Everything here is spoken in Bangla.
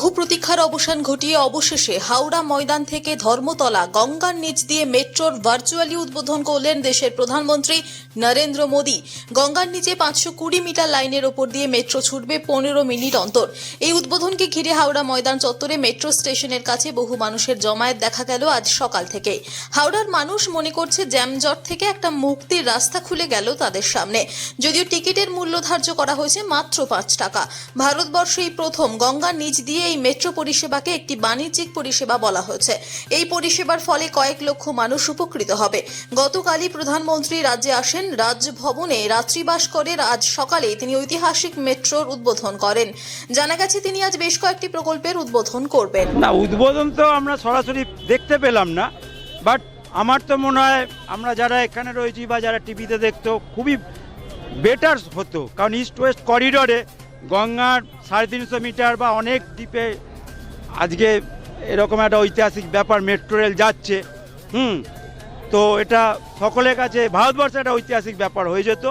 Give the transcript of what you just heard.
who প্রতীক্ষার অবসান ঘটিয়ে অবশেষে হাওড়া ময়দান থেকে ধর্মতলা গঙ্গার নিচ দিয়ে মেট্রোর ভার্চুয়ালি উদ্বোধন করলেন দেশের প্রধানমন্ত্রী নরেন্দ্র মোদী। গঙ্গার নিচে পাঁচশো কুড়ি মিটার লাইনের ওপর দিয়ে মেট্রো ছুটবে পনেরো মিনিট অন্তর। এই উদ্বোধনকে ঘিরে হাওড়া ময়দান চত্বরে মেট্রো স্টেশনের কাছে বহু মানুষের জমায়েত দেখা গেল আজ সকাল থেকে। হাওড়ার মানুষ মনে করছে জ্যামজট থেকে একটা মুক্তির রাস্তা খুলে গেল তাদের সামনে। যদিও টিকিটের মূল্য ধার্য করা হয়েছে মাত্র পাঁচ টাকা। ভারতবর্ষে এই প্রথম গঙ্গার নিচ দিয়ে এই মেট্রো পরিষেবাকে একটি বাণিজ্যিক পরিষেবা বলা হয়েছে। এই পরিষেবার ফলে কয়েক লক্ষ মানুষ উপকৃত হবে। গতকালই প্রধানমন্ত্রী রাজ্যে আসেন, রাজভবনে রাত্রিবাস করে আজ সকালে তিনি ঐতিহাসিক মেট্রোর উদ্বোধন করেন। জানা গেছে, তিনি আজ বেশ কয়েকটি প্রকল্পের উদ্বোধন করবেন। না, উদ্বোধন তো আমরা সরাসরি দেখতে পেলাম না বাট আমার তো মনে হয় আমরা যারা এখানে রয়েছি বা যারা টিভিতে দেখতো, খুবই বেটার হতো। কারণ ইস্ট ওয়েস্ট করিডোরে গঙ্গার সাড়ে তিনশো মিটার বা অনেক দ্বীপে আজকে এরকম একটা ঐতিহাসিক ব্যাপার, মেট্রো রেল যাচ্ছে, হুম, তো এটা সকলের কাছে, ভারতবর্ষে একটা ঐতিহাসিক ব্যাপার হয়ে যেত।